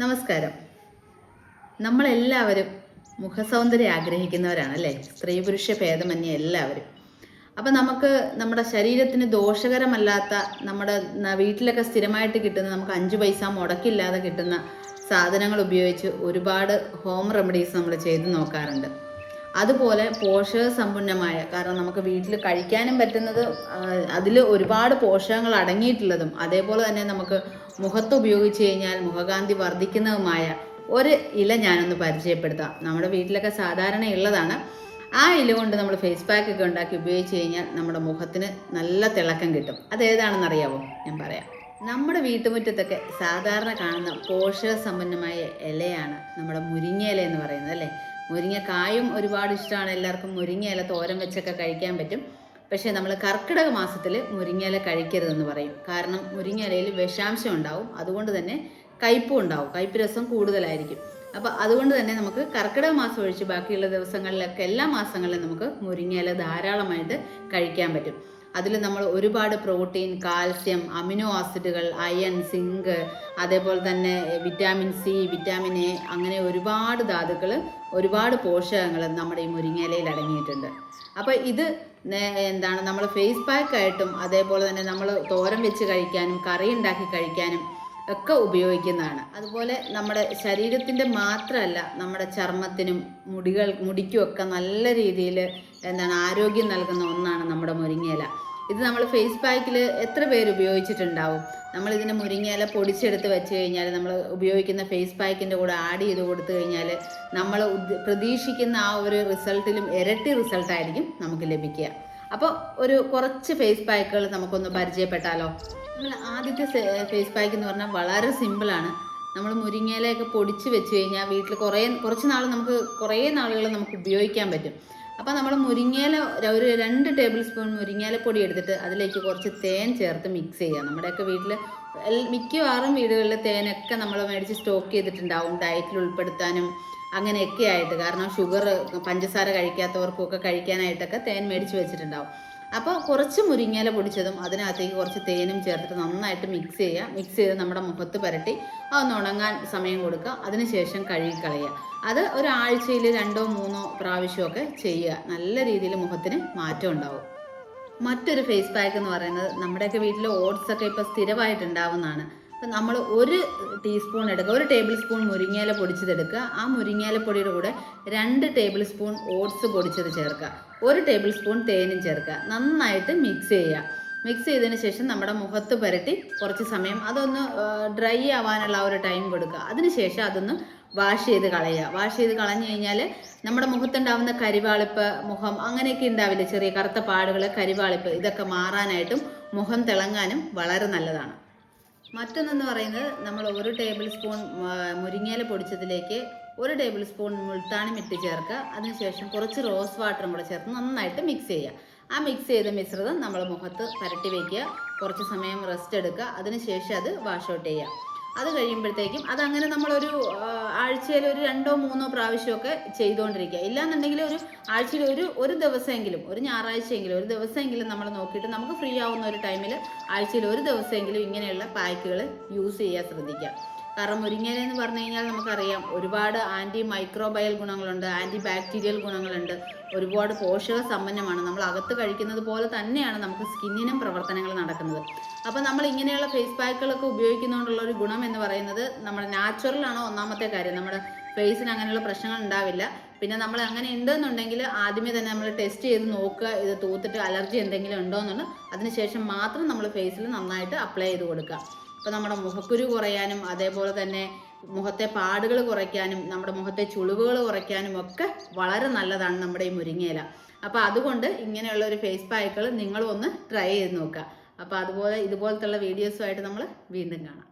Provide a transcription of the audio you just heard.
നമസ്കാരം. നമ്മളെല്ലാവരും മുഖസൗന്ദര്യം ആഗ്രഹിക്കുന്നവരാണ് അല്ലേ? സ്ത്രീ പുരുഷ ഭേദമന്യേ എല്ലാവരും. അപ്പം നമുക്ക് നമ്മുടെ ശരീരത്തിന് ദോഷകരമല്ലാത്ത നമ്മുടെ വീട്ടിലൊക്കെ സ്ഥിരമായിട്ട് കിട്ടുന്ന നമുക്ക് അഞ്ച് പൈസ മുടക്കില്ലാതെ കിട്ടുന്ന സാധനങ്ങൾ ഉപയോഗിച്ച് ഒരുപാട് ഹോം റെമഡീസ് നമ്മൾ ചെയ്ത് നോക്കാറുണ്ട്. അതുപോലെ പോഷക പോഷകസമ്പന്നമായ കാരണം നമുക്ക് വീട്ടിൽ കഴിക്കാനും പറ്റുന്നത് അതിൽ ഒരുപാട് പോഷകങ്ങൾ അടങ്ങിയിട്ടുള്ളതും അതേപോലെ തന്നെ നമുക്ക് മുഖത്ത് ഉപയോഗിച്ച് കഴിഞ്ഞാൽ മുഖകാന്തി വർദ്ധിക്കുന്നതുമായ ഒരു ഇല ഞാനൊന്ന് പരിചയപ്പെടുത്താം. നമ്മുടെ വീട്ടിലൊക്കെ സാധാരണ ഉള്ളതാണ്. ആ ഇല കൊണ്ട് നമ്മൾ ഫേസ് പാക്ക് ഒക്കെ ഉണ്ടാക്കി ഉപയോഗിച്ച് കഴിഞ്ഞാൽ നമ്മുടെ മുഖത്തിന് നല്ല തിളക്കം കിട്ടും. അത് ഏതാണെന്ന് അറിയാമോ ഞാൻ പറയാം. നമ്മുടെ വീട്ടുമുറ്റത്തൊക്കെ സാധാരണ കാണുന്ന പോഷക സമ്പന്നമായ ഇലയാണ് നമ്മുടെ മുരിങ്ങ ഇല എന്ന് പറയുന്നത് അല്ലേ? മുരിങ്ങക്കായും ഒരുപാട് ഇഷ്ടമാണ്. എല്ലാവർക്കും മുരിങ്ങ ഇല തോരൻ വെച്ചൊക്കെ കഴിക്കാൻ പറ്റും. പക്ഷേ നമ്മൾ കർക്കിടക മാസത്തിൽ മുരിങ്ങയില കഴിക്കരുതെന്ന് പറയും. കാരണം മുരിങ്ങയിലയിൽ വിഷാംശം ഉണ്ടാവും. അതുകൊണ്ട് തന്നെ കയ്പും ഉണ്ടാവും. കയ്പ് രസം കൂടുതലായിരിക്കും. അപ്പോൾ അതുകൊണ്ട് തന്നെ നമുക്ക് കർക്കിടക മാസം ഒഴിച്ച് ബാക്കിയുള്ള ദിവസങ്ങളിലൊക്കെ എല്ലാ മാസങ്ങളിലും നമുക്ക് മുരിങ്ങയില ധാരാളമായിട്ട് കഴിക്കാൻ പറ്റും. അതിൽ നമ്മൾ ഒരുപാട് പ്രോട്ടീൻ കാൽസ്യം അമിനോ ആസിഡുകൾ അയൺ സിങ്ക് അതേപോലെ തന്നെ വിറ്റാമിൻ സി വിറ്റാമിൻ എ അങ്ങനെ ഒരുപാട് ധാതുക്കൾ ഒരുപാട് പോഷകങ്ങൾ നമ്മുടെ ഈ മുരിങ്ങയിലയിൽ അടങ്ങിയിട്ടുണ്ട്. അപ്പോൾ ഇത് എന്താണ് നമ്മൾ ഫേസ് പാക്കായിട്ടും അതേപോലെ തന്നെ നമ്മൾ തോരൻ വെച്ച് കഴിക്കാനും കറി ഉണ്ടാക്കി കഴിക്കാനും ഒക്കെ ഉപയോഗിക്കുന്നതാണ്. അതുപോലെ നമ്മുടെ ശരീരത്തിന്റെ മാത്രമല്ല നമ്മുടെ ചർമ്മത്തിനും മുടികൾ മുടിക്കുമൊക്കെ നല്ല രീതിയിൽ എന്താണ് ആരോഗ്യം നൽകുന്ന ഒന്നാണ് നമ്മുടെ മുരിങ്ങയില. ഇത് നമ്മൾ ഫേസ് പാക്കിൽ എത്ര പേര് ഉപയോഗിച്ചിട്ടുണ്ടാവും? നമ്മൾ മുരിങ്ങയില പൊടിച്ചെടുത്ത് വെച്ച് കഴിഞ്ഞാൽ നമ്മൾ ഉപയോഗിക്കുന്ന ഫേസ് പാക്കിന്റെ കൂടെ ആഡ് ചെയ്ത് കൊടുത്തു കഴിഞ്ഞാൽ നമ്മൾ പ്രതീക്ഷിക്കുന്ന ആ ഒരു റിസൾട്ടിലും ഇരട്ടി റിസൾട്ടായിരിക്കും നമുക്ക് ലഭിക്കുക. അപ്പോൾ ഒരു കുറച്ച് ഫേസ് പാക്കുകൾ നമുക്കൊന്ന് പരിചയപ്പെട്ടാലോ? നമ്മൾ ആദ്യത്തെ ഫേസ് പാക്ക് എന്ന് പറഞ്ഞാൽ വളരെ സിമ്പിളാണ് നമ്മൾ മുരിങ്ങയിലൊക്കെ പൊടിച്ച് വെച്ച് കഴിഞ്ഞാൽ വീട്ടിൽ കുറേ കുറച്ച് നാൾ നമുക്ക് കുറേ നാളുകൾ നമുക്ക് ഉപയോഗിക്കാൻ പറ്റും. അപ്പോൾ നമ്മൾ മുരിങ്ങയില ഒരു രണ്ട് ടേബിൾ സ്പൂൺ മുരിങ്ങയില പൊടി എടുത്തിട്ട് അതിലേക്ക് കുറച്ച് തേൻ ചേർത്ത് മിക്സ് ചെയ്യുക നമ്മുടെയൊക്കെ വീട്ടിൽ മിക്കവാറും വീടുകളിൽ തേനൊക്കെ നമ്മൾ മേടിച്ച് സ്റ്റോക്ക് ചെയ്തിട്ടുണ്ടാവും. ഡയറ്റിൽ ഉൾപ്പെടുത്താനും അങ്ങനെയൊക്കെ ആയിട്ട്. കാരണം ഷുഗർ പഞ്ചസാര കഴിക്കാത്തവർക്കൊക്കെ കഴിക്കാനായിട്ടൊക്കെ തേൻ മേടിച്ച് വെച്ചിട്ടുണ്ടാവും. അപ്പോൾ കുറച്ച് മുരിങ്ങയില പൊടിച്ചതും അതിനകത്തേക്ക് കുറച്ച് തേനും ചേർത്തിട്ട് നന്നായിട്ട് മിക്സ് ചെയ്യുക. മിക്സ് ചെയ്ത് നമ്മുടെ മുഖത്ത് പുരട്ടി അതൊന്ന് ഉണങ്ങാൻ സമയം കൊടുക്കുക. അതിനുശേഷം കഴുകിക്കളയുക. അത് ഒരാഴ്ചയിൽ രണ്ടോ മൂന്നോ പ്രാവശ്യമൊക്കെ ചെയ്യുക. നല്ല രീതിയിൽ മുഖത്തിന് മാറ്റം ഉണ്ടാവും. മറ്റൊരു ഫേസ് പാക്ക് എന്ന് പറയുന്നത് നമ്മുടെയൊക്കെ വീട്ടിൽ ഓട്സ് ഒക്കെ ഇപ്പോൾ സ്ഥിരമായിട്ടുണ്ടാവുന്നതാണ് അപ്പം നമ്മൾ ഒരു ടീസ്പൂൺ എടുക്കുക. ഒരു ടേബിൾ സ്പൂൺ മുരിങ്ങയില പൊടിച്ചതെടുക്കുക. ആ മുരിങ്ങയില പൊടിയുടെ കൂടെ രണ്ട് ടേബിൾ സ്പൂൺ ഓട്സ് പൊടിച്ചത് ചേർക്കുക. ഒരു ടേബിൾ സ്പൂൺ തേനും ചേർക്കുക. നന്നായിട്ട് മിക്സ് ചെയ്യുക. മിക്സ് ചെയ്തതിന് ശേഷം നമ്മുടെ മുഖത്ത് പുരട്ടി കുറച്ച് സമയം അതൊന്ന് ഡ്രൈ ആവാനുള്ള ഒരു ടൈം കൊടുക്കുക. അതിനുശേഷം അതൊന്ന് വാഷ് ചെയ്ത് കളയുക. വാഷ് ചെയ്ത് കളഞ്ഞു കഴിഞ്ഞാൽ നമ്മുടെ മുഖത്തുണ്ടാവുന്ന കരിവാളിപ്പ് മുഖം അങ്ങനെയൊക്കെ ഉണ്ടാവില്ല? ചെറിയ കറുത്ത പാടുകൾ കരിവാളിപ്പ് ഇതൊക്കെ മാറാനായിട്ടും മുഖം തിളങ്ങാനും വളരെ നല്ലതാണ്. മറ്റൊന്നെന്ന് പറയുന്നത് നമ്മൾ ഒരു ടേബിൾ സ്പൂൺ മുരിങ്ങയില പൊടിച്ചതിലേക്ക് ഒരു ടേബിൾ സ്പൂൺ മുൾത്താണി മിട്ട് ചേർക്കുക. അതിനുശേഷം കുറച്ച് റോസ് വാട്ടറും കൂടെ ചേർത്ത് നന്നായിട്ട് മിക്സ് ചെയ്യുക. ആ മിക്സ് ചെയ്ത മിശ്രിതം നമ്മൾ മുഖത്ത് പരട്ടി വയ്ക്കുക കുറച്ച് സമയം റെസ്റ്റ് എടുക്കുക. അതിനുശേഷം അത് വാഷ് ഔട്ട് ചെയ്യുക. അത് കഴിയുമ്പോഴത്തേക്കും അതങ്ങനെ നമ്മളൊരു ആഴ്ചയിൽ ഒരു രണ്ടോ മൂന്നോ പ്രാവശ്യമൊക്കെ ചെയ്തുകൊണ്ടിരിക്കുക. ഇല്ലാന്നുണ്ടെങ്കിൽ ഒരു ആഴ്ചയിൽ ഒരു ഒരു ദിവസമെങ്കിലും ഒരു ഞായറാഴ്ചയെങ്കിലും ഒരു ദിവസമെങ്കിലും നമ്മൾ നോക്കിയിട്ട് നമുക്ക് ഫ്രീ ആവുന്ന ഒരു ടൈമിൽ ആഴ്ചയിൽ ഒരു ദിവസമെങ്കിലും ഇങ്ങനെയുള്ള പാക്കുകൾ യൂസ് ചെയ്യാൻ ശ്രദ്ധിക്കുക. കാരണം മുരിങ്ങയില എന്ന് പറഞ്ഞു കഴിഞ്ഞാൽ നമുക്കറിയാം ഒരുപാട് ആന്റി മൈക്രോബയൽ ഗുണങ്ങളുണ്ട് ആന്റി ബാക്ടീരിയൽ ഗുണങ്ങളുണ്ട് ഒരുപാട് പോഷക സമ്പന്നമാണ് നമ്മൾ അകത്ത് കഴിക്കുന്നത് പോലെ തന്നെയാണ് നമുക്ക് സ്കിന്നിനും പ്രവർത്തനങ്ങൾ നടക്കുന്നത്. അപ്പോൾ നമ്മൾ ഇങ്ങനെയുള്ള ഫേസ് പാക്കുകളൊക്കെ ഉപയോഗിക്കുന്നതുകൊണ്ടുള്ള ഒരു ഗുണം എന്ന് പറയുന്നത് നമ്മുടെ നാച്ചുറൽ ആണ് ഒന്നാമത്തെ കാര്യം. നമ്മുടെ ഫേസിന് അങ്ങനെയുള്ള പ്രശ്നങ്ങൾ ഉണ്ടാവില്ല. പിന്നെ നമ്മൾ അങ്ങനെ ഉണ്ടെന്നുണ്ടെങ്കിൽ ആദ്യമേ തന്നെ നമ്മൾ ടെസ്റ്റ് ചെയ്ത് നോക്കുക ഇത് തൂത്തിട്ട് അലർജി എന്തെങ്കിലും ഉണ്ടോ എന്നുള്ളത്. അതിനുശേഷം മാത്രം നമ്മൾ ഫേസിൽ നന്നായിട്ട് അപ്ലൈ ചെയ്ത് കൊടുക്കുക. അപ്പോൾ നമ്മുടെ മുഖക്കുരു കുറയാനും അതേപോലെ തന്നെ മുഖത്തെ പാടുകൾ കുറയ്ക്കാനും നമ്മുടെ മുഖത്തെ ചുളിവുകൾ കുറയ്ക്കാനും ഒക്കെ വളരെ നല്ലതാണ് നമ്മുടെ ഈ മുരിങ്ങയില. അപ്പോൾ അതുകൊണ്ട് ഇങ്ങനെയുള്ള ഒരു ഫേസ് പാക്കുകൾ നിങ്ങളും ഒന്ന് ട്രൈ ചെയ്ത് നോക്കുക. അപ്പോൾ അതുപോലെ ഇതുപോലത്തുള്ള വീഡിയോസുമായിട്ട് നമ്മൾ വീണ്ടും കാണാം.